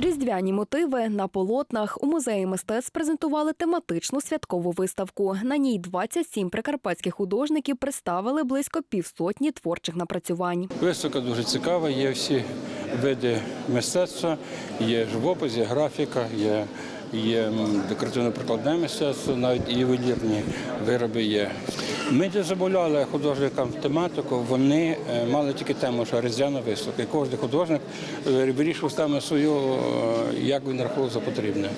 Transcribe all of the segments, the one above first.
Різдвяні мотиви на полотнах у музеї мистецтв презентували тематичну святкову виставку. На ній 27 прикарпатських художників представили близько півсотні творчих напрацювань. Виставка дуже цікава, є всі види мистецтва, є живопис, є графіка, є, є декоративно-прикладне мистецтво, навіть і ювелірні вироби є. Ми не замовляли художникам тематику, вони е, мали тільки тему, що різдвяна виставка. І кожен художник вирішив саме свою, е, як він рахував за потрібне.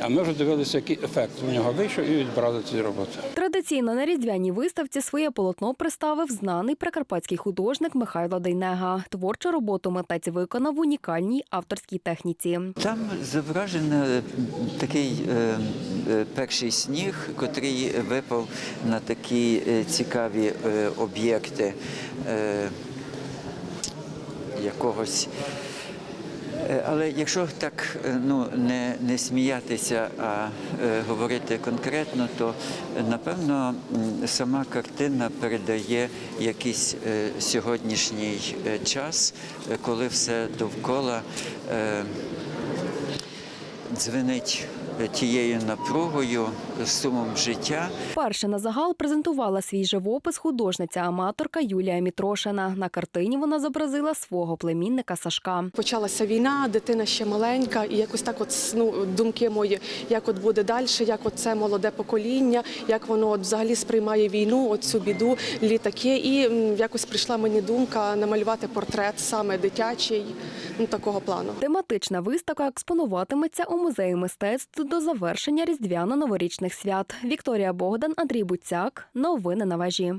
А ми вже дивилися, який ефект у нього вийшов, і відбрали ці роботи. Традиційно на різдвяній виставці своє полотно представив знаний прикарпатський художник Михайло Дейнега. Творчу роботу митець виконав в унікальній авторській техніці. Там зображено е, такий е, е, перший сніг, котрий випав на такі цікаві об'єкти якогось. Е, Але якщо так е, ну, не, не сміятися, а е, говорити конкретно, то е, напевно сама картина передає якийсь е, сьогоднішній час, коли все довкола е, дзвенить тією напругою, сумом життя. Перше на загал презентувала свій живопис художниця-аматорка Юлія Мітрошина. На картині вона зобразила свого племінника Сашка. Почалася війна, дитина ще маленька, і якось так, от ну, думки мої, як от буде далі, як от це молоде покоління, як воно от взагалі сприймає війну, от цю біду, літаки. І якось прийшла мені думка намалювати портрет саме дитячий, ну такого плану. Тематична виставка експонуватиметься у музеї мистецтв до завершення різдвяно-новорічних свят. Вікторія Богдан, Андрій Буцяк. Новини на вежі.